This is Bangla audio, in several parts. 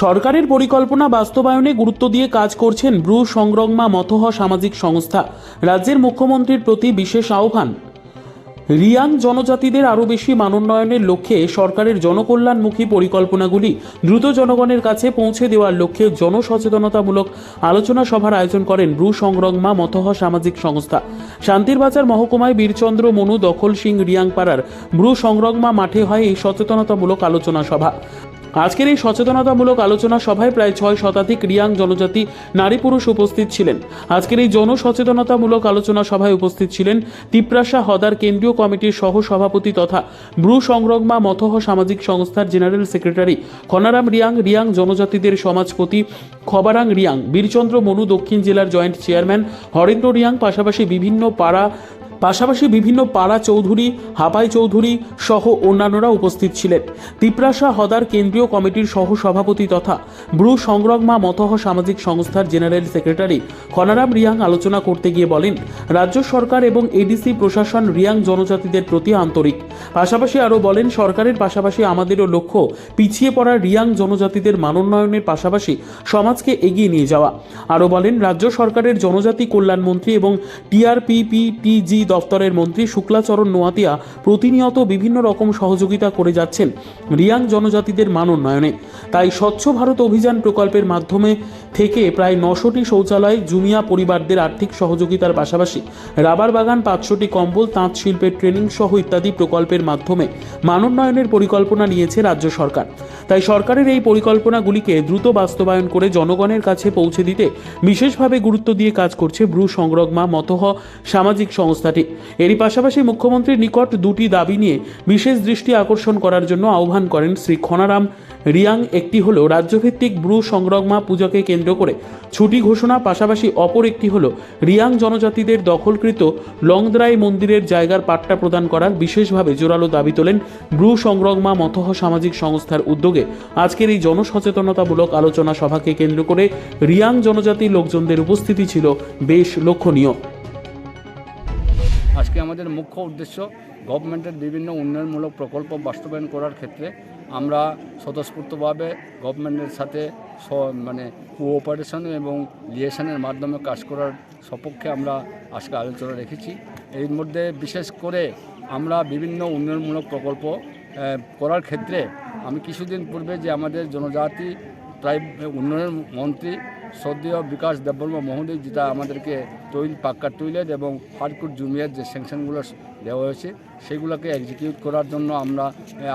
সরকারের পরিকল্পনা বাস্তবায়নে গুরুত্ব দিয়ে কাজ করছেন ব্রু সংরগ্মা মতহ সামাজিক সংস্থা। রাজ্যের মুখ্যমন্ত্রীর প্রতি বিশেষ আহ্বান। রিয়াং জনজাতিদের আরও বেশি মানোন্নয়নের লক্ষ্যে সরকারের জনকল্যাণমুখী পরিকল্পনাগুলি দ্রুত জনগণের কাছে পৌঁছে দেওয়ার লক্ষ্যে জনসচেতনতামূলক আলোচনা সভার আয়োজন করেন ব্রু সংরগ্মা মতহ সামাজিক সংস্থা। শান্তির বাজার মহকুমায় বীরচন্দ্র মনু দখল সিং রিয়াংপাড়ার ব্রু সংরগ্মা মাঠে হয় এই সচেতনতামূলক আলোচনা সভা। আজকের এই সচেতনতামূলক আলোচনা সভায় প্রায় ছয় শতাধিক রিয়াং জনজাতি নারী পুরুষ উপস্থিত ছিলেন। আজকের এই জনসচেতনতামূলক আলোচনা সভায় উপস্থিত ছিলেন তিপ্রাসা হদার কেন্দ্রীয় কমিটির সহ সভাপতি তথা ব্রু সংরগ্মা মথহ সামাজিক সংস্থার জেনারেল সেক্রেটারি খনারাম রিয়াং। রিয়াং জনজাতিদের সমাজপতি খবারাং রিয়াং, বীরচন্দ্র মনু দক্ষিণ জেলার জয়েন্ট চেয়ারম্যান হরেন্দ্র রিয়াং, পাশাপাশি বিভিন্ন পাড়া পাশাপাশি বিভিন্ন পাড়া চৌধুরী, হাপাই চৌধুরী সহ অন্যান্যরা উপস্থিত ছিলেন। তিপ্রাসা হদার কেন্দ্রীয় কমিটির সহ সভাপতি তথা ব্রু সংরগ্মা মতহ সামাজিক সংস্থার জেনারেল সেক্রেটারি খনারাম রিয়াং আলোচনা করতে গিয়ে বলেন, রাজ্য সরকার এবং এডিসি প্রশাসন রিয়াং জনজাতিদের প্রতি আন্তরিক। পাশাপাশি আরও বলেন, সরকারের পাশাপাশি আমাদেরও লক্ষ্য পিছিয়ে পড়া রিয়াং জনজাতিদের মানোন্নয়নের পাশাপাশি সমাজকে এগিয়ে নিয়ে যাওয়া। আরও বলেন, রাজ্য সরকারের জনজাতি কল্যাণ মন্ত্রী এবং টিআরপিপিটিজি দপ্তরের মন্ত্রী শুক্লাচরণ নোয়াতিয়া প্রতিনিয়ত বিভিন্ন রকম সহযোগিতা করে যাচ্ছেন রিয়াং জনজাতিদের মান উন্নয়নে তাই স্বচ্ছ ভারত অভিযান প্রকল্পের মাধ্যমে থেকে প্রায় নশোটি শৌচালয়, জুমিয়া পরিবারদের আর্থিক সহযোগিতার পাশাপাশি রাবার বাগান, পাঁচশোটি কম্বল, তাঁত শিল্পের ট্রেনিং সহ ইত্যাদি প্রকল্পের মাধ্যমে মানোন্নয়নের পরিকল্পনা নিয়েছে রাজ্য সরকার। তাই সরকারের এই পরিকল্পনাগুলিকে দ্রুত বাস্তবায়ন করে জনগণের কাছে পৌঁছে দিতে বিশেষভাবে গুরুত্ব দিয়ে কাজ করছে ব্রু সংরগমা, মতহ সামাজিক সংস্থাটি। এরই পাশাপাশি মুখ্যমন্ত্রীর নিকট দুটি দাবি নিয়ে বিশেষ দৃষ্টি আকর্ষণ করার জন্য আহ্বান করেন শ্রী খনারাম রিয়াং একটি হল রাজ্যভিত্তিক ব্রু সংরগ্মা পূজাকে কেন্দ্র করে। ছুটি ঘোষণা পাশাপাশি অপর একটি হল রিয়াং জনজাতিদের দখলকৃত লংদ্রাই মন্দিরের জায়গার পাট্টা প্রদান করার বিশেষভাবে জোরালো দাবি তোলেন ব্রু সংরগ্মা মতহ সামাজিক সংস্থার উদ্যোগে। আজকের এই জনসচেতনতামূলক আলোচনা সভাকে কেন্দ্র করে রিয়াং জনজাতি লোকজনদের উপস্থিতি ছিল বেশ লক্ষণীয়। আজকে আমাদের মুখ্য উদ্দেশ্য গভর্নমেন্টের বিভিন্ন উন্নয়নমূলক প্রকল্প বাস্তবায়ন করার ক্ষেত্রে আমরা স্বতঃস্ফূর্তভাবে গভর্নমেন্টের সাথে মানে কোঅপারেশন এবং লিয়েশনের মাধ্যমে কাজ করার সপক্ষে আমরা আজকে আলোচনা রেখেছি। এর মধ্যে বিশেষ করে আমরা বিভিন্ন উন্নয়নমূলক প্রকল্প করার ক্ষেত্রে আমি কিছুদিন পূর্বে যে আমাদের জনজাতি ট্রাইব উন্নয়ন মন্ত্রী সদ্যীয় বিকাশ দেববর্মা মহোদয়, যেটা আমাদেরকে তৈল, পাক্কা টুইলেট এবং হার্ডকুট জুমিয়ার যে স্যাংশনগুলো দেওয়া হয়েছে, সেগুলোকে এক্সিকিউট করার জন্য আমরা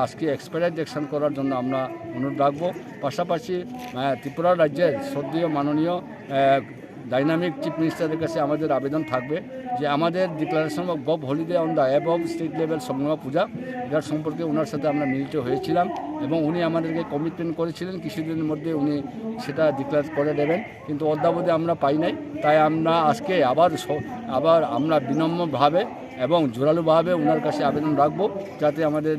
আজকে এক্সপায়ার অ্যাকশন করার জন্য আমরা অনুরোধ রাখব। পাশাপাশি ত্রিপুরা রাজ্যের সদ্যীয় মাননীয় ডাইনামিক চিফ মিনিস্টারের কাছে আমাদের আবেদন থাকবে। যে আমাদের declaration of gov holiday on the above state level সংগ্রাম পূজা যার সম্পর্কে ওনার সাথে আমরা মিলিত হয়েছিলাম এবং উনি আমাদেরকে কমিটমেন্ট করেছিলেন, কিছুদিনের মধ্যে উনি সেটা ডিক্লেয়ার করে দেবেন। কিন্তু অদ্যাবধি আমরা পাই নাই। তাই আমরা আজকে আবার আবার আমরা বিনম্রভাবে এবং জোরালোভাবে ওনার কাছে আবেদন রাখব, যাতে আমাদের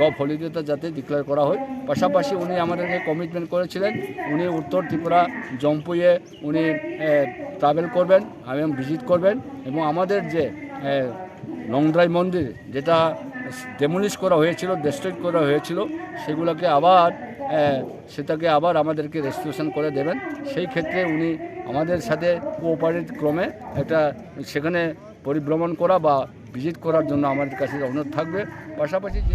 গভ হলিডেটা যাতে ডিক্লেয়ার করা হয়। পাশাপাশি উনি আমাদেরকে কমিটমেন্ট করেছিলেন। উনি উত্তর ত্রিপুরা জম্পুয়ে উনি ট্রাভেল করবেন এবং ভিজিট করবেন এবং আমাদের যে লংড্রাই মন্দির যেটা ডেমোলিশ করা হয়েছিল ডিস্ট্রয়েড করা হয়েছিল, সেগুলোকে আবার সেটাকে আবার আমাদেরকে রেস্টোরেশন করে দেবেন। সেই ক্ষেত্রে উনি আমাদের সাথে কোঅপারেট ক্রমে একটা, সেখানে পরিভ্রমণ করা বা ভিজিট করার জন্য আমাদের কাছে অনুরোধ থাকবে। পাশাপাশি যে